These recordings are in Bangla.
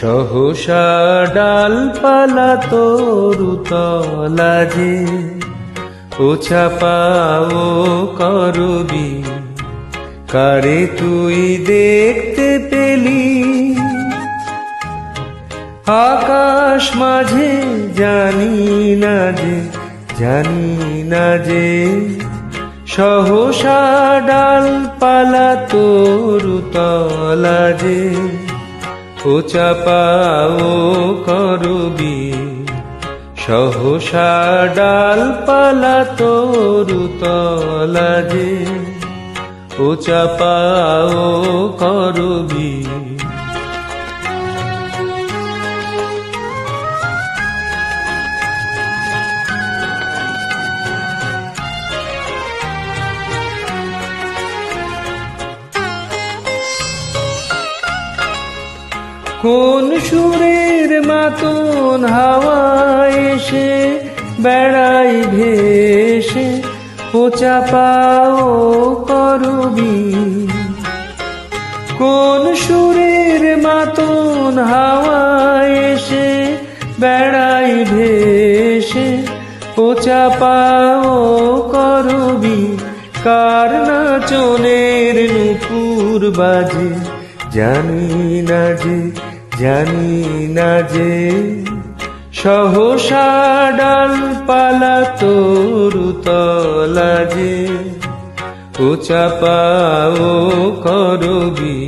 সহসা ডালপালা তরু তলা যে ওছা পাও করবি, কারে তুই দেখতে পেলি? আকাশ মাঝে জানি না যে, জানি না যে, সহসা ডালপালা তরু তলা যে ও পাও করবি। সহসা ডালপালা তরু তলা যে ও চাপাও করবি। কোন সুরের মাতন হাওয়ায় এসে, বেড়াই ভেসে পোচা পাও করবি কোন সুরের মাতন হাওয়ায় এসে, বেড়াই ভেসে পোচা পাও করবি কার না নাচনের নুপুর বাজে, জানি না যে জানি না যে সহসা ডালপালা তরু তলা যে উচা পাও করবি।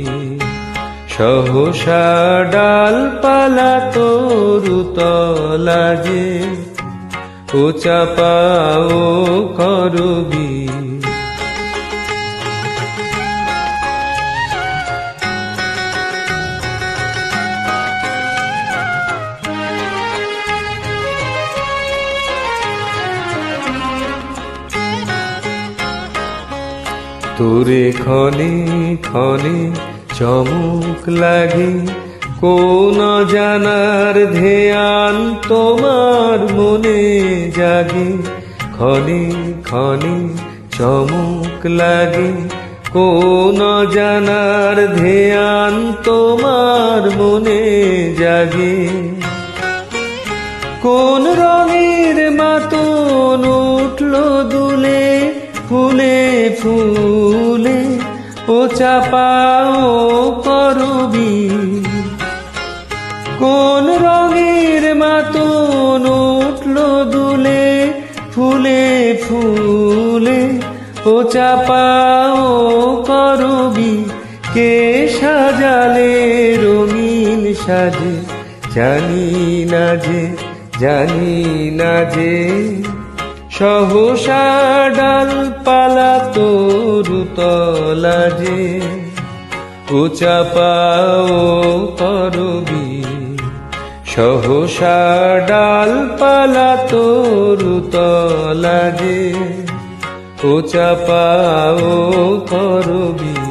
সহসা ডালপালা তরু তলা যে উচা পাও করবি। তোরে ক্ষণে ক্ষণে চমক লাগে। কোন জানার ধ্যান তোমার মনে জাগে। ক্ষণে ক্ষণে চমক লাগে। কোন জানার ধ্যান তোমার মনে জাগে। কোন রঙের ফুলে ও চাপাও করবি। কোন রঙের মাতন উঠল দুলে, ফুলে ফুলে ও চাপাও করবি। কে সাজালে রঙিন সাজে, জানি না যে, জানি না যে সহসা ডাল পালা তলা যে উচা পাও করবি। সহসা ডালপালা পালা তলা যে উচা পাও করবি।